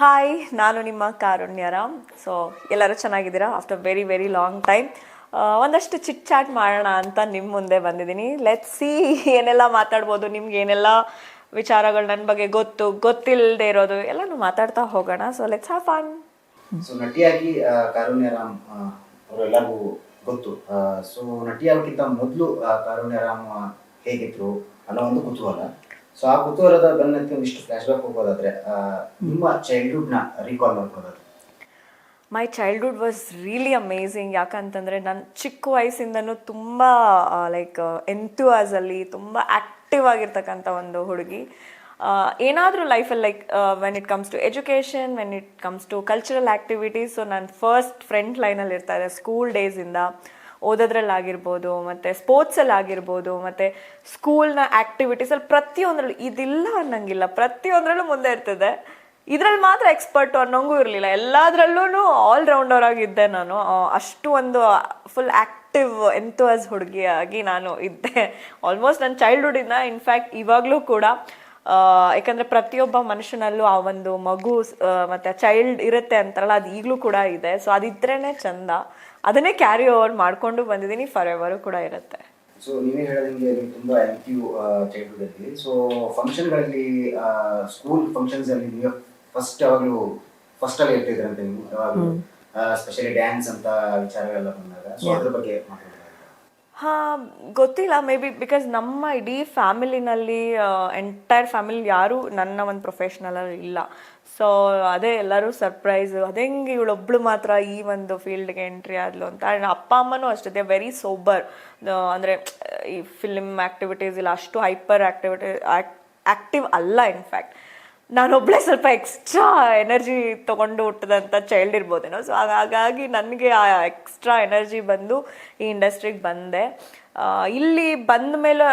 Hi ನಾನು ನಿಮ್ಮ Karunyaram so ಎಲ್ಲರೂ ಚೆನ್ನಾಗಿದ್ದೀರಾ? After very very long time ಒಂದಷ್ಟು ಚಿಟ್ ಚಾಟ್ ಮಾಡೋಣ ಅಂತ ನಿಮ್ಮ ಮುಂದೆ ಬಂದಿದ್ದೀನಿ. ಲೆಟ್ ಸಿ ಏನೆಲ್ಲ ಮಾತಾಡ್ಬೋದು, ನಿಮ್ಗೆ ಏನೆಲ್ಲ ವಿಚಾರಗಳು ನನ್ನ ಬಗ್ಗೆ ಗೊತ್ತು ಗೊತ್ತಿಲ್ಲದೆ ಇರೋದು, ಎಲ್ಲನೂ ಮಾತಾಡ್ತಾ ಹೋಗೋಣ. So let's have fun so ನಟಿಯಾಗಿ Karunya Karunya Ram ಅವರೆಲ್ಲರಿಗೂ ಗೊತ್ತು. ಸೊ ನಟಿಯಾಗಿಂತ ಮೊದಲು ಕಾರುಣ್ಯರಾಮ್ ರಾಮ್ ಹೇಗಿದ್ರು ಅನ್ನೋ ಒಂದು ಕುತೂಹಲ. ಸೊ ಆ ಕುತೂಹಲದ ಬೆನ್ನತ್ತಿ ಒಂದಿಷ್ಟು ಫ್ಲಾಶ್ ಬ್ಯಾಕ್ ಹೋಗೋದಾದ್ರೆ ನಿಮ್ಮ ಚೈಲ್ಡ್ಹುಡ್ನ ರೀಕಾಲ್ ಮಾಡ್ಕೊಳ್ಳೋದು my childhood was really amazing ಯಾಕಂತಂದರೆ ನಾನು ಚಿಕ್ಕ ವಯಸ್ಸಿಂದನೂ ತುಂಬ ಲೈಕ್ ಎಂಥ್ಯೂಆಸಲ್ಲಿ ತುಂಬ ಆ್ಯಕ್ಟಿವ್ ಆಗಿರ್ತಕ್ಕಂಥ ಒಂದು ಹುಡುಗಿ. ಏನಾದರೂ ಲೈಫಲ್ಲಿ like when it comes to education when it comes to cultural activities so ನಾನು ಫಸ್ಟ್ ಫ್ರಂಟ್ ಲೈನಲ್ಲಿ ಇರ್ತಾ ಇದೆ ಸ್ಕೂಲ್ ಡೇಸಿಂದ ಓದೋದ್ರಲ್ಲಾಗಿರ್ಬೋದು, ಮತ್ತು ಸ್ಪೋರ್ಟ್ಸಲ್ಲಿ ಆಗಿರ್ಬೋದು ಮತ್ತು ಸ್ಕೂಲ್ನ ಆ್ಯಕ್ಟಿವಿಟೀಸಲ್ಲಿ ಪ್ರತಿಯೊಂದರಲ್ಲೂ ಇದಿಲ್ಲ ಅನ್ನಂಗಿಲ್ಲ. ಪ್ರತಿಯೊಂದರಲ್ಲೂ ಮುಂದೆ ಇರ್ತದೆ. ಇದ್ರಲ್ಲಿ ಮಾತ್ರ ಎಕ್ಸ್ಪರ್ಟು ಅನ್ನೋಂಗೂ ಇರಲಿಲ್ಲ. ಎಲ್ಲದರಲ್ಲೂ ಆಲ್ ರೌಂಡರ್ ಆಗಿದ್ದೆ ನಾನು ಅಷ್ಟು ಒಂದು ಫುಲ್ ಆ್ಯಕ್ಟಿವ್ ಎಂಥಸ್ ಹುಡುಗಿಯಾಗಿ ನಾನು ಇದ್ದೆ. ಆಲ್ಮೋಸ್ಟ್ ನನ್ನ ಚೈಲ್ಡ್ಹುಡ್ಡಿಂದ ಇನ್ಫ್ಯಾಕ್ಟ್ ಇವಾಗಲೂ ಕೂಡ ಯಾಕಂದರೆ ಪ್ರತಿಯೊಬ್ಬ ಮನುಷ್ಯನಲ್ಲೂ ಆ ಒಂದು ಮಗು ಮತ್ತು ಮತ್ತೆ ಚೈಲ್ಡ್ ಇರುತ್ತೆ ಅಂತಾರಲ್ಲ, ಅದು ಈಗಲೂ ಕೂಡ ಇದೆ. ಸೊ ಅದಿದ್ರೇ ಚಂದ. ಅದನ್ನೇ ಕ್ಯಾರಿ ಓವರ್ ಮಾಡ್ಕೊಂಡು ಬಂದಿದ್ದೀನಿ ಫಾರ್ ಎವರು ಕೂಡ ಇರುತ್ತೆ. ಸೊ ನೀವೇ ಹೇಳಿದಂಗೆ ನೀವು ತುಂಬಾ ಆಕ್ಟಿವ್ ಚೈಲ್ಡ್ಹುಡ್ ಅಲ್ಲಿ ಸೊ ಫಂಕ್ಷನ್ಗಳಲ್ಲಿ ಸ್ಕೂಲ್ ಫಂಕ್ಷನ್ಸ್ ಅಲ್ಲಿ ನೀವು ಫಸ್ಟ್ ಯಾವಾಗಲೂ ಫಸ್ಟ್ ಅಲ್ಲಿ ಇರ್ತಿದ್ರಂತೆ ನೀವು ಯಾವಾಗಲೂ ಸ್ಪೆಷಲಿ ಡ್ಯಾನ್ಸ್ ಅಂತ ವಿಚಾರಗಳೆಲ್ಲ ಬಂದಾಗ. ಸೊ ಅದ್ರ ಬಗ್ಗೆ ಹಾ ಗೊತ್ತಿಲ್ಲ ಮೇ ಬಿ ಬಿಕಾಸ್ ನಮ್ಮ ಇಡೀ ಫ್ಯಾಮಿಲಿನಲ್ಲಿ ಎಂಟೈರ್ ಫ್ಯಾಮಿಲಿ ಯಾರು ನನ್ನ ಒಂದು ಪ್ರೊಫೆಷ್ನಲ್ ಇಲ್ಲ. ಸೊ ಅದೇ ಎಲ್ಲರೂ ಸರ್ಪ್ರೈಸ್ ಅದೆಂಗೆ ಇವಳೊಬ್ಳು ಮಾತ್ರ ಈ ಒಂದು ಫೀಲ್ಡ್ಗೆ ಎಂಟ್ರಿ ಆದ್ಲು ಅಂತ. ಆ್ಯಂಡ್ ಅಪ್ಪ, ಅಮ್ಮನೂ ಅಷ್ಟೇ. ದೇ ವೆರಿ ಸೋಬರ್ ಅಂದರೆ, ಈ ಫಿಲ್ಮ್ ಆ್ಯಕ್ಟಿವಿಟೀಸ್ ಇಲ್ಲ. ಅಷ್ಟು ಹೈಪರ್ ಆ್ಯಕ್ಟಿವಿಟಿ ಆ್ಯಕ್ಟಿವ್ ಅಲ್ಲ ಇನ್ಫ್ಯಾಕ್ಟ್ ನಾನೊಬ್ಳೆ ಸ್ವಲ್ಪ ಎಕ್ಸ್ಟ್ರಾ ಎನರ್ಜಿ ತೊಗೊಂಡು ಹುಟ್ಟಿದಂಥ ಚೈಲ್ಡ್ ಇರ್ಬೋದೇನೋ. ಸೊ ಹಾಗಾಗಿ ನನಗೆ ಆ ಎಕ್ಸ್ಟ್ರಾ ಎನರ್ಜಿ ಬಂದು ಈ ಇಂಡಸ್ಟ್ರಿಗೆ ಬಂದೆ. ಇಲ್ಲಿ ಬಂದ ಮೇಲೆ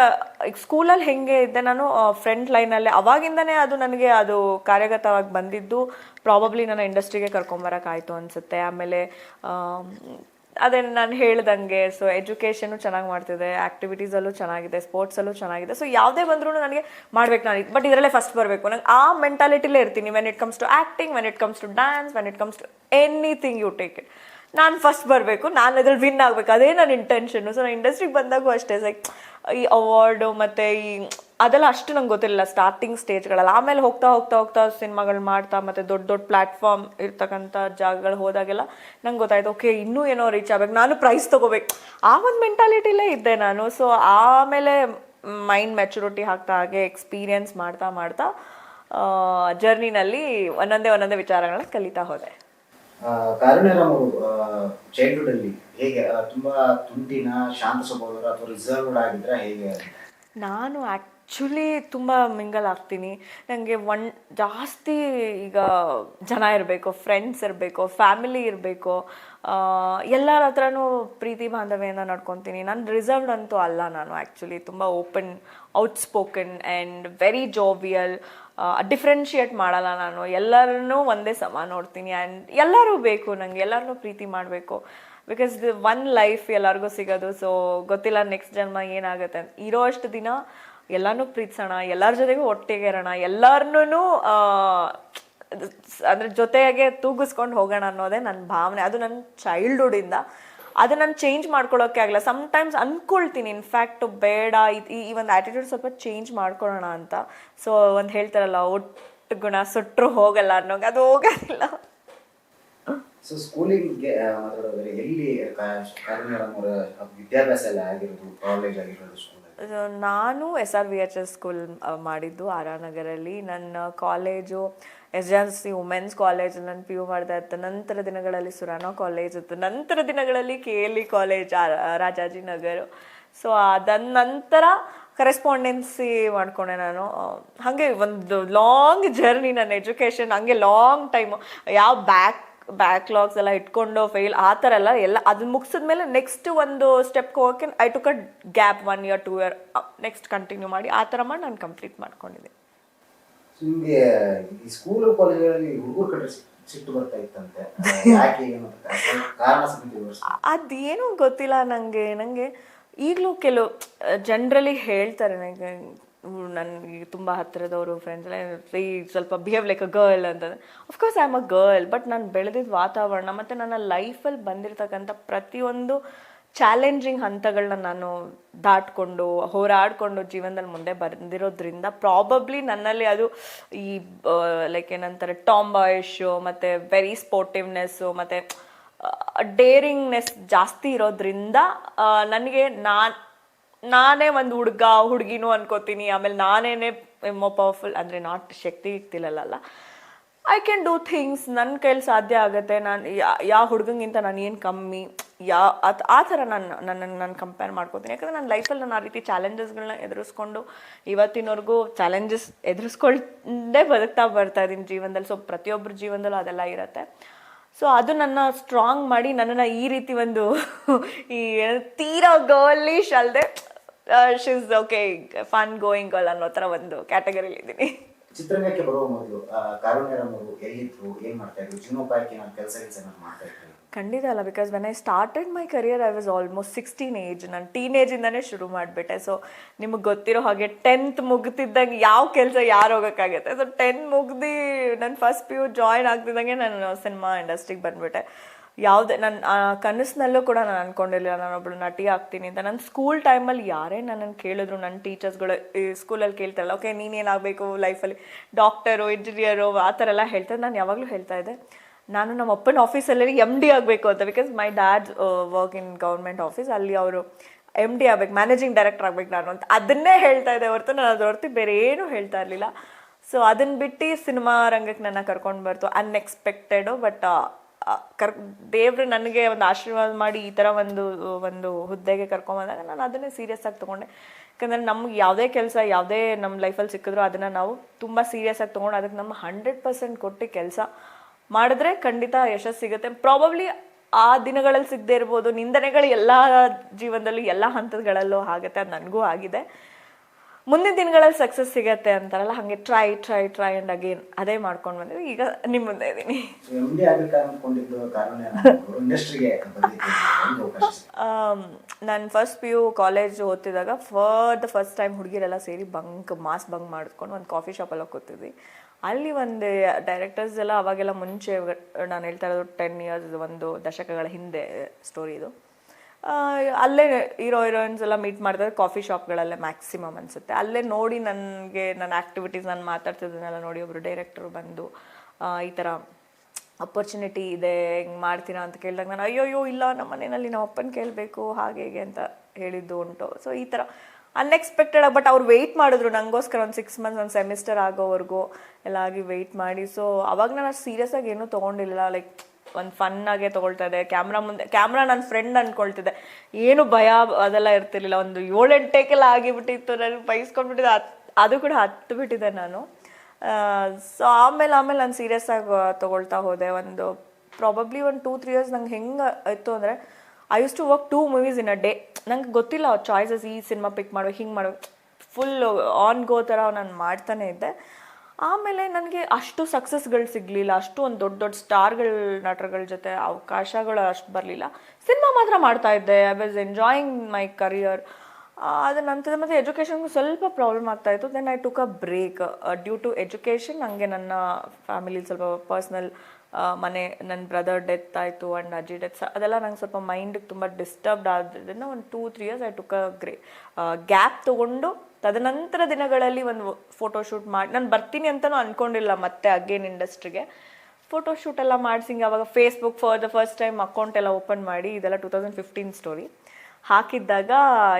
ಸ್ಕೂಲಲ್ಲಿ ಹೆಂಗೆ ಇದ್ದೆ ನಾನು ಫ್ರಂಟ್ ಲೈನಲ್ಲಿ ಅವಾಗಿಂದನೇ ಅದು ನನಗೆ ಅದು ಕಾರ್ಯಗತವಾಗಿ ಬಂದಿದ್ದು. ಪ್ರಾಬಬ್ಲಿ ನನ್ನ ಇಂಡಸ್ಟ್ರಿಗೆ ಕರ್ಕೊಂಬರೋಕ್ಕಾಯ್ತು ಅನಿಸುತ್ತೆ. ಆಮೇಲೆ ಆಮ್, ಅದೇ ನಾನು ಹೇಳ್ದಂಗೆ ಸೊ ಎಜುಕೇಷನು ಚೆನ್ನಾಗಿ ಮಾಡ್ತಿದೆ ಆ್ಯಕ್ಟಿವಿಟೀಸಲ್ಲೂ ಚೆನ್ನಾಗಿದೆ ಸ್ಪೋರ್ಟ್ಸಲ್ಲೂ ಚೆನ್ನಾಗಿದೆ ಸೊ ಯಾವುದೇ ಬಂದ್ರೂ ನನಗೆ ಮಾಡ್ಬೇಕು ನಾನು. ಬಟ್ ಇದರಲ್ಲೇ ಫಸ್ಟ್ ಬರಬೇಕು. ನಂಗೆ ಆ ಮೆಂಟಾಲಿಟಿಲೇ ಇರ್ತೀನಿ when it comes to acting when it comes to dance when it comes to anything you take it ನಾನು ಫಸ್ಟ್ ಬರಬೇಕು, ನಾನು ಅದ್ರಲ್ಲಿ ವಿನ್ ಆಗಬೇಕು. ಅದೇ ನನ್ನ ಇಂಟೆನ್ಷನ್ ಸೊ ನಾನು ಇಂಡಸ್ಟ್ರಿಗೆ ಬಂದಾಗೂ ಅಷ್ಟೇ ಲೈಕ್ ಈ ಅವಾರ್ಡು ಮತ್ತು ಈ ಅದೆಲ್ಲ ಅಷ್ಟು ನಂಗೆ ಗೊತ್ತಿರಲಿಲ್ಲ ಸ್ಟಾರ್ಟಿಂಗ್ ಸ್ಟೇಜ್ಗಳಲ್ಲಿ ಆಮೇಲೆ ಹೋಗ್ತಾ ಹೋಗ್ತಾ ಹೋಗ್ತಾ ಸಿನಿಮಾಗಳು ಮಾಡ್ತಾ ಮತ್ತು ದೊಡ್ಡ ದೊಡ್ಡ ಪ್ಲ್ಯಾಟ್ಫಾರ್ಮ್ ಇರ್ತಕ್ಕಂಥ ಜಾಗಗಳು ಹೋದಾಗೆಲ್ಲ ನಂಗೆ ಗೊತ್ತಾಯ್ತು ಓಕೆ ಇನ್ನೂ ಏನೋ ರೀಚ್ ಆಗ್ಬೇಕು. ನಾನು ಪ್ರೈಸ್ ತೊಗೋಬೇಕು. ಆ ಒಂದು ಮೆಂಟಾಲಿಟಿಲೇ ಇದ್ದೆ ನಾನು. ಸೊ ಆಮೇಲೆ ಮೈಂಡ್ ಮೆಚುರಿಟಿ ಹಾಕ್ತಾ ಹಾಗೆ ಎಕ್ಸ್ಪೀರಿಯನ್ಸ್ ಮಾಡ್ತಾ ಮಾಡ್ತಾ ಜರ್ನಿನಲ್ಲಿ ಒಂದೊಂದೇ ಒಂದೊಂದೇ ವಿಚಾರಗಳನ್ನ ಕಲಿತಾ ಹೋದೆ. ಹೇಗೆ ತುಂಬಾ ತುಂಟಿನ ಶಾಂತ ಸ್ವಭಾವದವರು ಅಥವಾ ಆಗಿದ್ರೆ ಹೇಗೆ ನಾನು ಆ್ಯಕ್ಚುಲಿ ತುಂಬ ಮಿಂಗಲ್ ಆಗ್ತೀನಿ. ನನಗೆ ಒನ್, ಜಾಸ್ತಿ ಈಗ ಜನ ಇರಬೇಕು ಫ್ರೆಂಡ್ಸ್ ಇರಬೇಕು ಫ್ಯಾಮಿಲಿ ಇರಬೇಕು ಎಲ್ಲರ ಹತ್ರನೂ ಪ್ರೀತಿ ಬಾಂಧವ್ಯನ ನಡ್ಕೊತೀನಿ. ನಾನು ರಿಸರ್ವ್ಡ್ ಅಂತೂ ಅಲ್ಲ ನಾನು ಆ್ಯಕ್ಚುಲಿ ತುಂಬ open outspoken and very jovial differentiate ಮಾಡಲ್ಲ ನಾನು. ಎಲ್ಲರನ್ನೂ ಒಂದೇ ಸಮ ನೋಡ್ತೀನಿ. ಆ್ಯಂಡ್ ಎಲ್ಲರೂ ಬೇಕು ನನಗೆ ಎಲ್ಲರನ್ನೂ ಪ್ರೀತಿ ಮಾಡಬೇಕು. ಬಿಕಾಸ್ ದ ಒನ್ ಲೈಫ್ ಎಲ್ಲರಿಗೂ ಸಿಗೋದು ಸೊ ಗೊತ್ತಿಲ್ಲ ನೆಕ್ಸ್ಟ್ ಜನ್ಮ ಏನಾಗುತ್ತೆ ಅಂತ. ಇರೋ ಅಷ್ಟು ದಿನ ಎಲ್ಲಾನು ಪ್ರೀತಿಸೋಣ, ಎಲ್ಲರ ಜೊತೆಗೂ ಒಟ್ಟಿಗೆ ಇರೋಣ, ಎಲ್ಲರನ್ನೂ ಅಂದ್ರೆ ಜೊತೆಗೆ ತೂಗಿಸ್ಕೊಂಡು ಹೋಗೋಣ ಅನ್ನೋದೇ ನನ್ನ ಭಾವನೆ. ಅದು ನನ್ನ ಚೈಲ್ಡ್ಹುಡ್ಡಿಂದ ಅದು ನಾನು ಚೇಂಜ್ ಮಾಡ್ಕೊಳ್ಳೋಕೆ ಆಗಲ್ಲ. ಸಮ್ಟೈಮ್ಸ್ ಅಂದ್ಕೊಳ್ತೀನಿ ಇನ್ಫ್ಯಾಕ್ಟ್ ಬೇಡ ಈ ಈ ಒಂದು ಆ್ಯಟಿಟ್ಯೂಡ್ ಸ್ವಲ್ಪ ಚೇಂಜ್ ಮಾಡ್ಕೊಳ್ಳೋಣ ಅಂತ. ಸೊ ಒಂದು ಹೇಳ್ತಾರಲ್ಲ, ಒಟ್ಟು ಗುಣ ಸುಟ್ಟರು ಹೋಗಲ್ಲ ಅನ್ನೋಂಗೆ. ಅದು ಹೋಗೋದಿಲ್ಲ. ಸೊ ಸ್ಕೂಲಿಂಗ್ಗೆ ಮಾತಾಡೋದ್ರೆ ಎಲ್ಲಿ ವಿದ್ಯಾಭ್ಯಾಸ ಎಲ್ಲ ಆಗಿರೋದು ಕಾಲೇಜ್ ಆಗಿರೋದು ನಾನು S R V H S school ಮಾಡಿದ್ದು ಆರ್ ಆರ್ ನಗರಲ್ಲಿ ನನ್ನ college S S C women's college ನಾನು ಪಿ ಯು ಮಾಡ್ತಾ ಇತ್ತು ನಂತರ ದಿನಗಳಲ್ಲಿ ಸುರಾನೋ ಕಾಲೇಜ್ ಇತ್ತು. ನಂತರ ದಿನಗಳಲ್ಲಿ K L E college Rajajinagar so ಅದ ನಂತರ ಕರೆಸ್ಪಾಂಡೆನ್ಸಿ ಮಾಡ್ಕೊಂಡೆ ನಾನು. ಹಾಗೆ ಒಂದು ಲಾಂಗ್ ಜರ್ನಿ ನನ್ನ ಎಜುಕೇಷನ್ ಹಂಗೆ ಲಾಂಗ್ ಟೈಮು ಯಾವ ಬ್ಯಾಕ್ ಬ್ಯಾಕ್ಲಾಗ್ಸ್ ಎಲ್ಲ ಇಟ್ಕೊಂಡು ಫೇಲ್ ಆ ಥರ ಎಲ್ಲ ಎಲ್ಲ ಅದನ್ನ ಮುಗಿಸಿದ್ಮೇಲೆ ನೆಕ್ಸ್ಟ್ ಒಂದು ಸ್ಟೆಪ್ ಹೋಗೋಕ್ಕೆ I took a gap one year two year next continue ಮಾಡಿ ಆ ಥರ ಮಾಡಿ ನಾನು ಕಂಪ್ಲೀಟ್ ಮಾಡ್ಕೊಂಡಿದ್ದೆ. ನಿಮಗೆ ಈ ಸ್ಕೂಲ್ ಕಾಲೇಜ್ಗಳಲ್ಲಿ ಹುಡುಗರು ಕಡೆ ಸಿಟ್ಟು ಬರ್ತಾ ಇತ್ತಂತೆ? ಯಾಕೆ ಏನು ಕಾರಣ ಅದೇನು ಗೊತ್ತಿಲ್ಲ ನನಗೆ ನನಗೆ ಈಗಲೂ ಕೆಲವು ಜನರಲಿ ಹೇಳ್ತಾರೆ ನನಗೆ ನನಗೆ ತುಂಬ ಹತ್ತಿರದವರು ಫ್ರೆಂಡ್ಸ್ ಎಲ್ಲ ಈ ಸ್ವಲ್ಪ ಬಿಹೇವ್ ಲೈಕ್ ಅ ಗರ್ಲ್ ಅಂತಂದರೆ of course I am a girl but ನಾನು ಬೆಳೆದಿದ್ದ ವಾತಾವರಣ ಮತ್ತು ನನ್ನ ಲೈಫಲ್ಲಿ ಬಂದಿರತಕ್ಕಂಥ ಪ್ರತಿಯೊಂದು ಚಾಲೆಂಜಿಂಗ್ ಹಂತಗಳನ್ನ ನಾನು ದಾಟ್ಕೊಂಡು, ಹೋರಾಡಿಕೊಂಡು ಜೀವನದಲ್ಲಿ ಮುಂದೆ ಬಂದಿರೋದ್ರಿಂದ ಪ್ರಾಬಬ್ಲಿ ನನ್ನಲ್ಲಿ ಅದು ಈ ಲೈಕ್ ಏನಂತಾರೆ ಟಾಂಬಾಯಿಶು ಮತ್ತು ವೆರಿ ಸ್ಪೋರ್ಟಿವ್ನೆಸ್ಸು ಮತ್ತು ಡೇರಿಂಗ್ನೆಸ್ ಜಾಸ್ತಿ ಇರೋದ್ರಿಂದ ನನಗೆ ನಾನ್ ನಾನೇ ಒಂದು ಹುಡುಗ, ಹುಡುಗಿನೂ ಅನ್ಕೋತೀನಿ. ಆಮೇಲೆ ನಾನೇನೆ ಮೋ ಪವರ್ಫುಲ್ ಅಂದರೆ ನಾಟ್ ಶಕ್ತಿ ತಿಳಲ್ಲ ಐ ಕ್ಯಾನ್ ಡೂ ಥಿಂಗ್ಸ್ ನನ್ನ ಕೈಲಿ ಸಾಧ್ಯ ಆಗುತ್ತೆ. ನಾನು ಯಾವ ಹುಡುಗಂಗಿಂತ ನಾನು ಏನು ಕಮ್ಮಿ? ಯಾ ಆ ಥರ ನಾನು ನನ್ನನ್ನು ನಾನು ಕಂಪೇರ್ ಮಾಡ್ಕೋತೀನಿ. ಯಾಕಂದರೆ ನನ್ನ ಲೈಫಲ್ಲಿ ನಾನು ಆ ರೀತಿ ಚಾಲೆಂಜಸ್ಗಳನ್ನ ಎದುರಿಸ್ಕೊಂಡು ಇವತ್ತಿನವರೆಗೂ ಚಾಲೆಂಜಸ್ ಎದುರಿಸ್ಕೊಂಡೇ ಬದುಕ್ತಾ ಬರ್ತಾ ಇದ್ದೀನಿ ಜೀವನದಲ್ಲಿ. ಸೊ ಪ್ರತಿಯೊಬ್ಬರ ಜೀವನದಲ್ಲೂ ಅದೆಲ್ಲ ಇರುತ್ತೆ. ಸೊ ಅದು ನನ್ನ ಸ್ಟ್ರಾಂಗ್ ಮಾಡಿ ನನ್ನನ್ನು ಈ ರೀತಿ ಒಂದು ಈ ತೀರಾ ಗರ್ಲಿಶ್ ಅಲ್ಲದೆ she's okay fun going girl ಅನ್ನೋ ಥರ ಒಂದು ಕ್ಯಾಟಗರಿಲಿ ಇದ್ದೀನಿ. ಚಿತ್ರರಂಗಕ್ಕೆ ಬರುವ ಮೊದಲು ಕಾರುಣ್ಯರಾಮ್ ಅವರು ಎಲ್ಲಿದ್ರು ಏನ್ ಮಾಡ್ತಾ ಇದ್ರು? ಜೀವನೋಪಾಯಕ್ಕೆ ನಾನು ಕೆಲಸ ಕೆಲಸ ಮಾಡ್ತಾ ಖಂಡಿತ ಅಲ್ಲ because when I started my career I was almost sixteen age ನಾನು ಟೀನೇಜಿಂದನೇ ಶುರು ಮಾಡಿಬಿಟ್ಟೆ. ಸೊ ನಿಮಗೆ ಗೊತ್ತಿರೋ ಹಾಗೆ ಟೆಂತ್ ಮುಗ್ತಿದ್ದಂಗೆ ಯಾವ ಕೆಲಸ ಯಾರು ಹೋಗೋಕ್ಕಾಗತ್ತೆ? ಸೊ ಟೆಂತ್ ಮುಗ್ದು ನನ್ನ ಫಸ್ಟ್ ಪಿ ಯು ಜಾಯ್ನ್ ಆಗ್ತಿದ್ದಂಗೆ ನಾನು ಸಿನಿಮಾ ಇಂಡಸ್ಟ್ರಿಗೆ ಬಂದ್ಬಿಟ್ಟೆ. ಯಾವುದೇ ನನ್ನ ಕನಸಿನಲ್ಲೂ ಕೂಡ ನಾನು ಅನ್ಕೊಂಡಿರಲಿಲ್ಲ ನಾನೊಬ್ಬಳು ನಟಿ ಆಗ್ತೀನಿ ಅಂತ. ನನ್ನ ಸ್ಕೂಲ್ ಟೈಮಲ್ಲಿ ಯಾರೇ ನನ್ನನ್ನು ಕೇಳಿದ್ರು ನನ್ನ ಟೀಚರ್ಸ್ಗಳು ಸ್ಕೂಲಲ್ಲಿ ಕೇಳ್ತಾರಲ್ಲ ಓಕೆ ನೀನೇನಾಗಬೇಕು ಲೈಫಲ್ಲಿ ಡಾಕ್ಟರು ಇಂಜಿನಿಯರು ಆ ಥರ ಎಲ್ಲ ಹೇಳ್ತಾರೆ. ನಾನು ಯಾವಾಗಲೂ ಹೇಳ್ತಾ ಇದ್ದೆ, ನಾನು ನಮ್ಮ ಅಪ್ಪನ ಆಫೀಸಲ್ಲಿ ಎಂ ಡಿ ಆಗಬೇಕು ಅಂತ. Because my dad work in government office ಅಲ್ಲಿ ಅವರು ಎಂ ಡಿ ಆಗ್ಬೇಕು ಮ್ಯಾನೇಜಿಂಗ್ ಡೈರೆಕ್ಟರ್ ಆಗ್ಬೇಕು ನಾನು ಅಂತ. ಅದನ್ನೇ ಹೇಳ್ತಾ ಇದ್ದೆ ಹೊರತು, ನಾನು ಅದ್ರ ಹೊರತು ಬೇರೆ ಏನೂ ಹೇಳ್ತಾ ಇರಲಿಲ್ಲ. ಸೊ ಅದನ್ನ ಬಿಟ್ಟು ಸಿನಿಮಾ ರಂಗಕ್ಕೆ ನನ್ನ ಕರ್ಕೊಂಡು ಬರ್ತು ಅನ್ಎಕ್ಸ್ಪೆಕ್ಟೆಡು ಬಟ್ ಕರ್, ದೇವ್ರು ನನಗೆ ಒಂದು ಆಶೀರ್ವಾದ ಮಾಡಿ ಈ ಥರ ಒಂದು ಒಂದು ಹುದ್ದೆಗೆ ಕರ್ಕೊಂಬಂದಾಗ ನಾನು ಅದನ್ನೇ ಸೀರಿಯಸ್ ಆಗಿ ತೊಗೊಂಡೆ. ಯಾಕಂದರೆ ನಮ್ಗೆ ಯಾವುದೇ ಕೆಲಸ, ಯಾವುದೇ ನಮ್ಮ ಲೈಫಲ್ಲಿ ಸಿಕ್ಕಿದ್ರು ಅದನ್ನು ನಾವು ತುಂಬ ಸೀರಿಯಸ್ ಆಗಿ ತೊಗೊಂಡು ಅದಕ್ಕೆ ನಮ್ಮ ಹಂಡ್ರೆಡ್ ಪರ್ಸೆಂಟ್ ಕೊಟ್ಟು ಕೆಲಸ ಮಾಡಿದ್ರೆ ಖಂಡಿತ ಯಶಸ್ಸು ಸಿಗುತ್ತೆ. ಪ್ರಾಬಬ್ಲಿ ಆ ದಿನಗಳಲ್ಲಿ ಸಿಗದೆ ಇರ್ಬೋದು, ನಿಂದನೆಗಳು ಎಲ್ಲ ಜೀವನದಲ್ಲೂ ಎಲ್ಲ ಹಂತಗಳಲ್ಲೂ ಆಗುತ್ತೆ, ಅದು ನನಗೂ ಆಗಿದೆ. ಮುಂದಿನ ದಿನಗಳಲ್ಲಿ ಸಕ್ಸಸ್ ಸಿಗತ್ತೆ ಅಂತಾರಲ್ಲ ಹಾಗೆ try try try and again ಅದೇ ಮಾಡ್ಕೊಂಡು ಬಂದಿದ್ವಿ ಈಗ ನಿಮ್ಮ ಮುಂದೆ ಇದ್ದೀನಿ. ನಾನು ಫಸ್ಟ್ ಪಿ ಯು ಕಾಲೇಜ್ ಓದ್ತಿದ್ದಾಗ ಫರ್ ದ ಫಸ್ಟ್ ಟೈಮ್ ಹುಡುಗಿರೆಲ್ಲ ಸೇರಿ ಬಂಕ್ ಮಾಸ್ ಬಂಕ್ ಮಾಡಿಕೊಂಡು ಒಂದು ಕಾಫಿ ಶಾಪಲ್ಲಿ ಕೂತಿದ್ವಿ. ಅಲ್ಲಿ ಒಂದು ಡೈರೆಕ್ಟರ್ಸ್ ಎಲ್ಲ ಅವಾಗೆಲ್ಲ ಮುಂಚೆ ನಾನು ಹೇಳ್ತಾ ಇರೋದು ಟೆನ್ ಇಯರ್ಸ್ ಒಂದು ದಶಕಗಳ ಹಿಂದೆ ಸ್ಟೋರಿ ಇದು. ಅಲ್ಲೇ ಹೀರೋ ಹೀರೋಯಿನ್ಸ್ ಎಲ್ಲ ಮೀಟ್ ಮಾಡ್ತಾರೆ ಕಾಫಿ ಶಾಪ್ಗಳಲ್ಲೇ ಮ್ಯಾಕ್ಸಿಮಮ್ ಅನಿಸುತ್ತೆ. ಅಲ್ಲೇ ನೋಡಿ ನನಗೆ, ನನ್ನ ಆ್ಯಕ್ಟಿವಿಟೀಸ್ ನಾನು ಮಾತಾಡ್ತಿದ್ದನ್ನೆಲ್ಲ ನೋಡಿ ಒಬ್ಬರು ಡೈರೆಕ್ಟರ್ ಬಂದು ಈ ಥರ ಅಪರ್ಚುನಿಟಿ ಇದೆ, ಹೆಂಗೆ ಮಾಡ್ತೀರಾ ಅಂತ ಕೇಳಿದಾಗ ನಾನು, ಅಯ್ಯೋಯ್ಯೋ ಅಯ್ಯೋ ಇಲ್ಲ, ನಮ್ಮ ಮನೆಯಲ್ಲಿ ನಮ್ಮ ಅಪ್ಪನ ಕೇಳಬೇಕು, ಹಾಗೆ, ಹೇಗೆ ಅಂತ ಹೇಳಿದ್ದು ಉಂಟು. ಸೊ ಈ ಥರ ಅನ್ಎಕ್ಸ್ಪೆಕ್ಟೆಡ್ ಬಟ್ ಅವ್ರು ವೆಯ್ಟ್ ಮಾಡಿದ್ರು. ನನಗೋಸ್ಕರ ಒಂದು ಸಿಕ್ಸ್ ಮಂತ್ಸ್ ಒಂದು ಸೆಮಿಸ್ಟರ್ ಆಗೋವರೆಗೂ ಎಲ್ಲ ಆಗಿ ವೆಯ್ಟ್ ಮಾಡಿ. ಸೊ ಅವಾಗ ನಾನು ಸೀರಿಯಸ್ ಆಗಿ ಏನೂ ತೊಗೊಂಡಿಲ್ಲ ಲೈಕ್ ಒಂದು ಫನ್ನಾಗೆ ತಗೊಳ್ತಾ ಇದೆ ಕ್ಯಾಮ್ರಾ ಮುಂದೆ ಕ್ಯಾಮ್ರಾ ನನ್ನ ಫ್ರೆಂಡ್ ಅನ್ಕೊಳ್ತಿದ್ದೆ. ಏನು ಭಯ ಅದೆಲ್ಲ ಇರ್ತಿರ್ಲಿಲ್ಲ. ಒಂದು ಏಳೆಂಟು ಟೇಕೆಲ್ಲ ಆಗಿಬಿಟ್ಟಿತ್ತು. ನನಗೆ ಬೈಸ್ಕೊಂಡ್ಬಿಟ್ಟಿದ್ದೆ. ಅದ್- ಅದು ಕೂಡ ಹತ್ತು ಬಿಟ್ಟಿದ್ದೆ ನಾನು ಸೊ ಆಮೇಲೆ ಆಮೇಲೆ ನಾನು ಸೀರಿಯಸ್ ಆಗಿ ತೊಗೊಳ್ತಾ ಹೋದೆ. ಒಂದು ಪ್ರಾಬಬ್ಲಿ ಒಂದು ಟೂ ತ್ರೀ ಇಯರ್ಸ್ ನಂಗೆ ಹೆಂಗೆ ಇತ್ತು ಅಂದರೆ I use to work two movies in a day ನಂಗೆ ಗೊತ್ತಿಲ್ಲ ಚಾಯ್ಸಸ್ ಈ ಸಿನಿಮಾ ಪಿಕ್ ಮಾಡೋ ಹಿಂಗೆ ಮಾಡೋ ಫುಲ್ ಆನ್ ಗೋ ಥರ ನಾನು ಮಾಡ್ತಾನೆ ಇದ್ದೆ. ಆಮೇಲೆ ನನಗೆ ಅಷ್ಟು ಸಕ್ಸಸ್ಗಳು ಸಿಗಲಿಲ್ಲ, ಅಷ್ಟು ಒಂದು ದೊಡ್ಡ ದೊಡ್ಡ ಸ್ಟಾರ್ಗಳ ನಟರುಗಳ ಜೊತೆ ಅವಕಾಶಗಳು ಅಷ್ಟು ಬರಲಿಲ್ಲ. ಸಿನಿಮಾ ಮಾತ್ರ ಮಾಡ್ತಾ ಇದ್ದೆ. I was enjoying my career ಅದರ ನಂತರ ಮತ್ತು ಎಜುಕೇಷನ್ಗೂ ಸ್ವಲ್ಪ ಪ್ರಾಬ್ಲಮ್ ಆಗ್ತಾ ಇತ್ತು. Then I took a break due to education ನನಗೆ ನನ್ನ ಫ್ಯಾಮಿಲಿ ಸ್ವಲ್ಪ ಪರ್ಸ್ನಲ್ ಮನೆ ನನ್ನ ಬ್ರದರ್ ಡೆತ್ ಆಯಿತು ಆ್ಯಂಡ್ ಅಜ್ಜಿ ಡೆತ್ ಅದೆಲ್ಲ ನಂಗೆ ಸ್ವಲ್ಪ ಮೈಂಡಿಗೆ ತುಂಬ ಡಿಸ್ಟರ್ಬ್ಡ್ ಆದ್ರಿಂದ ಒಂದು two three years I took a grey gap ತೊಗೊಂಡು ತದನಂತರ ದಿನಗಳಲ್ಲಿ ಒಂದು ಫೋಟೋ ಶೂಟ್ ಮಾಡಿ, ನಾನು ಬರ್ತೀನಿ ಅಂತಲೂ ಅಂದ್ಕೊಂಡಿಲ್ಲ ಮತ್ತೆ ಅಗೇನ್ ಇಂಡಸ್ಟ್ರಿಗೆ ಫೋಟೋ ಶೂಟ್ ಎಲ್ಲ ಮಾಡಿಸಿ ಅವಾಗ Facebook for the first time account ಎಲ್ಲ ಓಪನ್ ಮಾಡಿ, ಇದೆಲ್ಲ ಟೂ ತೌಸಂಡ್ ಫಿಫ್ಟೀನ್ ಸ್ಟೋರಿ ಹಾಕಿದ್ದಾಗ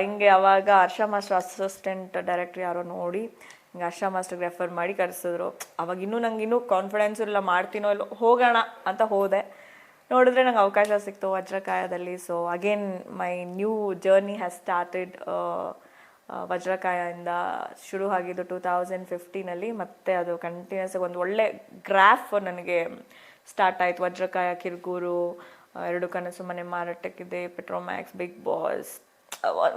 ಹಿಂಗೆ ಅವಾಗ ಹರ್ಷ ಮಾಸ್ಟರ್ ಅಸಿಸ್ಟೆಂಟ್ ಡೈರೆಕ್ಟ್ರ್ ಯಾರೋ ನೋಡಿ ಹಿಂಗೆ ಹರ್ಷ ಮಾಸ್ಟರ್ಗೆ ರೆಫರ್ ಮಾಡಿ ಕರೆಸಿದ್ರು. ಅವಾಗ ಇನ್ನೂ ನಂಗೆ ಇನ್ನೂ ಕಾನ್ಫಿಡೆನ್ಸ್ ಇಲ್ಲ, ಮಾಡ್ತೀನೋ ಇಲ್ಲ, ಹೋಗೋಣ ಅಂತ ಹೋದೆ. ನೋಡಿದ್ರೆ ನಂಗೆ ಅವಕಾಶ ಸಿಕ್ತು ವಜ್ರಕಾಯದಲ್ಲಿ. So again my new journey has started ವಜ್ರಕಾಯಿಂದ ಶುರು ಆಗಿದ್ದು ಟೂ ತೌಸಂಡ್ ಫಿಫ್ಟೀನಲ್ಲಿ ಮತ್ತೆ ಅದು ಕಂಟಿನ್ಯೂಸ್ ಒಂದು ಒಳ್ಳೆ ಗ್ರಾಫ್ ನನಗೆ ಸ್ಟಾರ್ಟ್ ಆಯಿತು. ವಜ್ರಕಾಯ ಕಿರ್ಗೂರು ಎರಡು ಕನಸು, ಮನೆ ಮಾರಾಟಕ್ಕಿದೆ ಪೆಟ್ರೋಮ್ಯಾಕ್ಸ್ ಬಿಗ್ ಬಾಸ್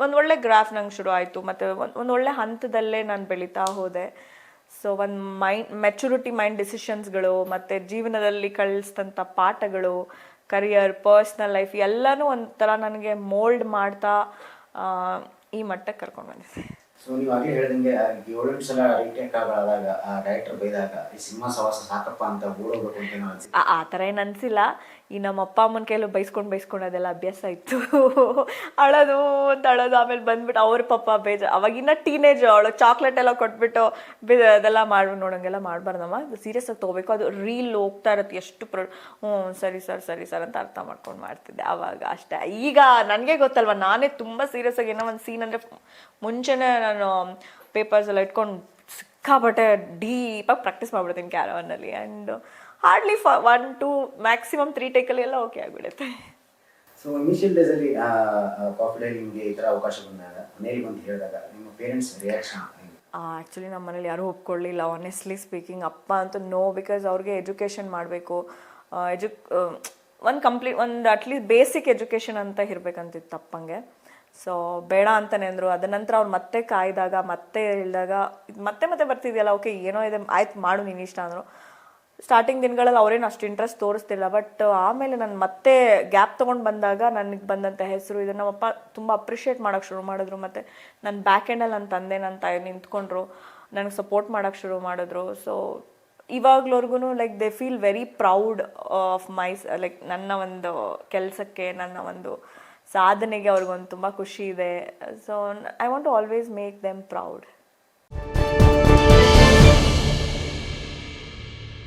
ಒಂದು ಒಳ್ಳೆ ಗ್ರಾಫ್ ನಂಗೆ ಶುರು ಆಯಿತು. ಮತ್ತು ಒಂದು ಒಂದು ಒಳ್ಳೆ ಹಂತದಲ್ಲೇ ನಾನು ಬೆಳೀತಾ ಹೋದೆ. ಸೊ ಒಂದು ಮೈಂಡ್ ಮೆಚುರಿಟಿ ಮೈಂಡ್ ಡಿಸಿಷನ್ಸ್ಗಳು ಮತ್ತು ಜೀವನದಲ್ಲಿ ಕಳಿಸಿದಂಥ ಪಾಠಗಳು ಕರಿಯರ್ ಪರ್ಸ್ನಲ್ ಲೈಫ್ ಎಲ್ಲನೂ ಒಂಥರ ನನಗೆ ಮೋಲ್ಡ್ ಮಾಡ್ತಾ ಈ ಮಟ್ಟಕ್ಕೆ ಕರ್ಕೊಂಡು ಬಂದಿದೆ ಸೊ ನೀವು ಆಗಲೇ ಹೇಳಿದಂಗೆ ಏಳೆಂಟು ಸಲ ರೀಟೇಕ್ ಆದಾಗ ಆ ಡೈರೆಕ್ಟರ್ ಬೈದಾಗ ಈ ಸಿನಿಮಾ ಸವಾಸ ಸಾಕಪ್ಪ ಅಂತ ಓಡೋಗ್ಬೇಕು ಅಂತ ಆ ಥರ ಏನು ಅನಿಸಿಲ್ಲ. ಈ ನಮ್ಮ ಅಪ್ಪ ಅಮ್ಮನ ಕೈಲೂ ಬೈಸ್ಕೊಂಡು ಬೈಸ್ಕೊಂಡು ಅದೆಲ್ಲ ಅಭ್ಯಾಸ ಇತ್ತು. ಅಳೋದು ಅಂತ ಅಳೋದು, ಆಮೇಲೆ ಬಂದ್ಬಿಟ್ಟು ಅವ್ರ ಪಪ್ಪ ಬೇಜ ಅವಾಗಿನ್ನ ಟೀನೇಜ್ ಅವಳು ಚಾಕ್ಲೇಟ್ ಎಲ್ಲ ಕೊಟ್ಬಿಟ್ಟು ಅದೆಲ್ಲ ಮಾಡಿ ನೋಡೋಂಗೆಲ್ಲ ಮಾಡಬಾರ್ದಮ್ಮ. ಸೀರಿಯಸ್ ಆಗಿ ತೊಗೋಬೇಕು. ಅದು ರೀಲ್ ಹೋಗ್ತಾ ಇರತ್ತೆ. ಎಷ್ಟು ಪ್ರೊ ಹ್ಞೂ ಸರಿ ಸರ್ ಸರಿ ಸರ್ ಅಂತ ಅರ್ಥ ಮಾಡ್ಕೊಂಡು ಮಾಡ್ತಿದ್ದೆ ಆವಾಗ ಅಷ್ಟೇ. ಈಗ ನನಗೆ ಗೊತ್ತಲ್ವ, ನಾನೇ ತುಂಬ ಸೀರಿಯಸ್ ಆಗಿ ಏನೋ ಒಂದು ಸೀನ್ ಅಂದರೆ ಮುಂಚೆನೇ ನಾನು ಪೇಪರ್ಸ್ ಎಲ್ಲ ಇಟ್ಕೊಂಡು ಸಿಕ್ಕಾಪಟ್ಟೆ ಡೀಪಾಗಿ ಪ್ರಾಕ್ಟೀಸ್ ಮಾಡಿಬಿಡ್ತೀನಿ ಕ್ಯಾರವನ್ನಲ್ಲಿ ಆ್ಯಂಡ್ ಹಾರ್ಡ್ಲಿ ಫ ಒನ್ ಟು ಮ್ಯಾಕ್ಸಿಮಮ್ ತ್ರೀ ಟೇಕಲ್ಲಿ ಎಲ್ಲ ಓಕೆ ಆಗಿಬಿಡುತ್ತೆ ಸೊ ಇನಿಷಿಯಲ್ ಡೇಸಲ್ಲಿ ಕಾಫಿ ಡೇ ನಿಮಗೆ ಈ ಥರ ಅವಕಾಶ ಬಂದಾಗ ಮನೇಲಿ ಬಂದು ಹೇಳಿದಾಗ ನಿಮ್ಮ ಪೇರೆಂಟ್ಸ್ ರಿಯಾಕ್ಷನ್ ಆ್ಯಕ್ಚುಲಿ ನಮ್ಮ ಮನೇಲಿ ಯಾರೂ ಒಪ್ಕೊಳ್ಳಿಲ್ಲ. ಆನೆಸ್ಟ್ಲಿ ಸ್ಪೀಕಿಂಗ್ ಅಪ್ಪ ಅಂತ ನೋ ಬಿಕಾಸ್ ಅವ್ರಿಗೆ ಎಜುಕೇಷನ್ ಮಾಡಬೇಕು. ಎಜು ಒಂದು ಕಂಪ್ಲೀಟ್ ಒಂದು ಅಟ್ಲೀಸ್ಟ್ ಬೇಸಿಕ್ ಎಜುಕೇಷನ್ ಅಂತ ಇರಬೇಕಂತಿತ್ತು ತಪ್ಪಂಗೆ. ಸೊ ಬೇಡ ಅಂತಲೇ ಅಂದರು. ಅದ ನಂತರ ಅವ್ರು ಮತ್ತೆ ಕಾಯ್ದಾಗ ಮತ್ತೆ ಹೇಳಿದಾಗ ಇದ್ ಮತ್ತೆ ಮತ್ತೆ ಬರ್ತಿದೆಯಲ್ಲ ಓಕೆ ಏನೋ ಇದೆ ಆಯ್ತು ಮಾಡು ನೀನು ಇಷ್ಟ ಅಂದರು. ಸ್ಟಾರ್ಟಿಂಗ್ ದಿನಗಳಲ್ಲಿ ಅವ್ರೇನು ಅಷ್ಟು ಇಂಟ್ರೆಸ್ಟ್ ತೋರಿಸ್ತಿಲ್ಲ ಬಟ್ ಆಮೇಲೆ ನಾನು ಮತ್ತೆ ಗ್ಯಾಪ್ ತೊಗೊಂಡು ಬಂದಾಗ ನನಗೆ ಬಂದಂಥ ಹೆಸರು ಇದನ್ನು ನಮ್ಮಪ್ಪ ತುಂಬ ಅಪ್ರಿಷಿಯೇಟ್ ಮಾಡೋಕ್ಕೆ ಶುರು ಮಾಡಿದ್ರು. ಮತ್ತು ನನ್ನ ಬ್ಯಾಕ್ ಎಂಡಲ್ಲಿ ನನ್ನ ತಂದೆ ನನ್ನ ತಾಯಿ ನಿಂತ್ಕೊಂಡ್ರು, ನನಗೆ ಸಪೋರ್ಟ್ ಮಾಡೋಕ್ಕೆ ಶುರು ಮಾಡಿದ್ರು. So ಇವಾಗ್ಲವ್ರಿಗೂ like they feel very proud of my like ನನ್ನ ಒಂದು ಕೆಲಸಕ್ಕೆ, ನನ್ನ ಒಂದು ಸಾಧನೆಗೆ ಅವ್ರಿಗೊಂದು ತುಂಬ ಖುಷಿ ಇದೆ. So I want to always make them proud